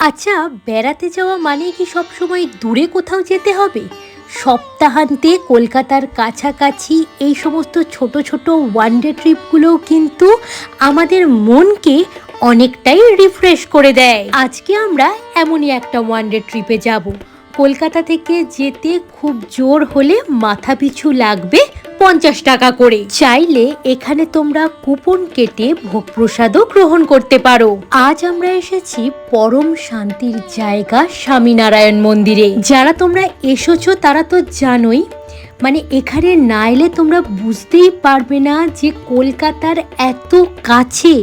আচ্ছা বেড়াতে যাওয়া মানে কি সবসময় দূরে কোথাও যেতে হবে? সপ্তাহান্তে কলকাতার কাছাকাছি এই সমস্ত ছোট ছোট ওয়ান ডে ট্রিপগুলোও কিন্তু আমাদের মনকে অনেকটাই রিফ্রেশ করে দেয়। আজকে আমরা এমনই একটা ওয়ান ডে ট্রিপে যাব। কলকাতা থেকে যেতে খুব জোর হলে মাথা পিছু লাগবে পঞ্চাশ টাকা করে। চাইলে এখানে তোমরা কুপন কেটে ভোগ প্রসাদও গ্রহণ করতে পারো। আজ আমরা এসেছি পরম শান্তির জায়গা স্বামীনারায়ণ মন্দিরে। যারা তোমরা এসেছ তারা তো জানোই মানে এখানে না এলে তোমরা বুঝতেই পারবে না যে কলকাতার এত কাছে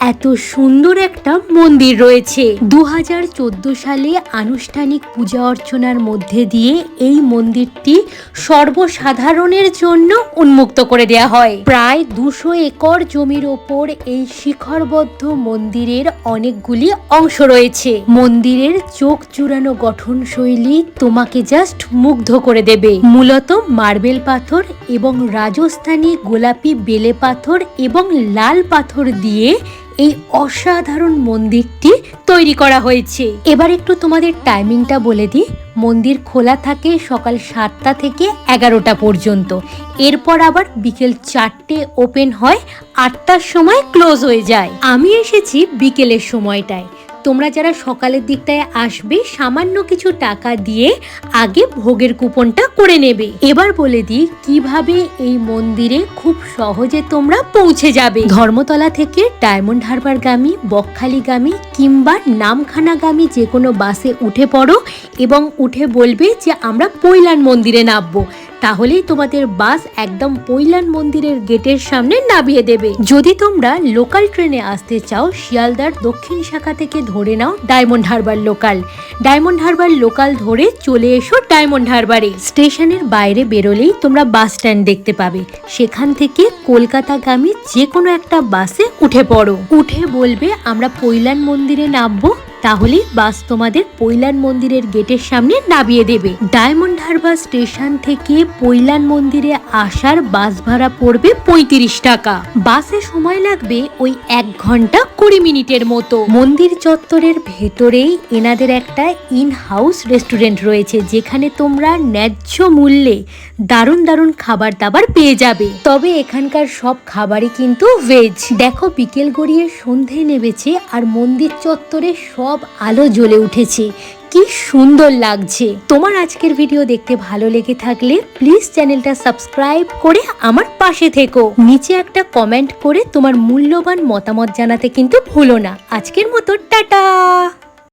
এত সুন্দর একটা মন্দির রয়েছে। দু হাজার চোদ্দ সালে আনুষ্ঠানিক পূজা অর্চনার মধ্যে দিয়ে এই মন্দিরটি সর্বসাধারণের জন্য উন্মুক্ত করে দেয়া হয়। প্রায় দুশো একর জমির ওপর এই শিখরবদ্ধ মন্দিরের অনেকগুলি অংশ রয়েছে। মন্দিরের চোখ চূড়ানো গঠন শৈলী তোমাকে জাস্ট মুগ্ধ করে দেবে। মূলত মার্বেল পাথর এবং রাজস্থানী গোলাপি বেলে পাথর এবং লাল পাথর দিয়ে এই অসাধারণ মন্দিরটি তৈরি করা হয়েছে। এবার একটু তোমাদের টাইমিংটা বলে দিই। মন্দির খোলা থাকে সকাল সাতটা থেকে এগারোটা পর্যন্ত। এরপর আবার বিকেল চারটে ওপেন হয়, আটটার সময় ক্লোজ হয়ে যায়। আমি এসেছি বিকেলের সময়টায়। তোমরা যারা সকালের দিকটায় আসবে, সামান্য কিছু টাকা দিয়ে আগে ভোগের কুপনটা করে নেবে। এবার বলে দিই, কীভাবে এই মন্দিরে খুব সহজে তোমরা পৌঁছে যাবে। ধর্মতলা থেকে ডায়মন্ড হারবারগামী, বকখালিগামী কিংবা নামখানাগামী যে কোনো বাসে উঠে পড়ো এবং উঠে বলবে যে আমরা পৈলান মন্দিরে নামবো। তাহলেই তোমাদের বাস একদম পৈলান মন্দিরের গেটের সামনে নামিয়ে দেবে। যদি তোমরা লোকাল ট্রেনে আসতে চাও, শিয়ালদার দক্ষিণ শাখা থেকে ধরে নাও ডায়মন্ড হারবার লোকাল। ডায়মন্ড হারবার লোকাল ধরে চলে এসো ডায়মন্ড হারবারে। স্টেশনের বাইরে বেরোলেই তোমরা বাস স্ট্যান্ড দেখতে পাবে। সেখান থেকে কলকাতাগামী যে কোনো একটা বাসে উঠে পড়ো। উঠে বলবে, আমরা পৈলান মন্দিরে নামবো। তাহলেই বাস তোমাদের পৈলান মন্দিরের গেটের সামনে নামিয়ে দেবে। ডায়মন্ড হারবার স্টেশন থেকে পৈলান মন্দিরে আসার বাস ভাড়া পড়বে পঁয়ত্রিশ টাকা। বাসে সময় লাগবে ওই এক ঘণ্টা কুড়ি মিনিটের মতো। মন্দির চত্বরের ভেতরেই এনাদের একটা ইন হাউস রেস্টুরেন্ট রয়েছে, যেখানে তোমরা ন্যায্য মূল্যে দারুণ দারুণ খাবার দাবার পেয়ে যাবে। তবে এখানকার সব খাবারই কিন্তু ভেজ দেখো বিকেল গড়িয়ে সন্ধে নেমেছে আর মন্দির চত্বরে সব আলো জ্বলে উঠেছে। কি সুন্দর লাগছে। তোমার আজকের ভিডিও দেখতে ভালো লেগে থাকলে প্লিজ চ্যানেলটা সাবস্ক্রাইব করে আমার পাশে থেকো। নিচে একটা কমেন্ট করে তোমার মূল্যবান মতামত জানাতে কিন্তু ভুলো না। আজকের মতো, টাটা!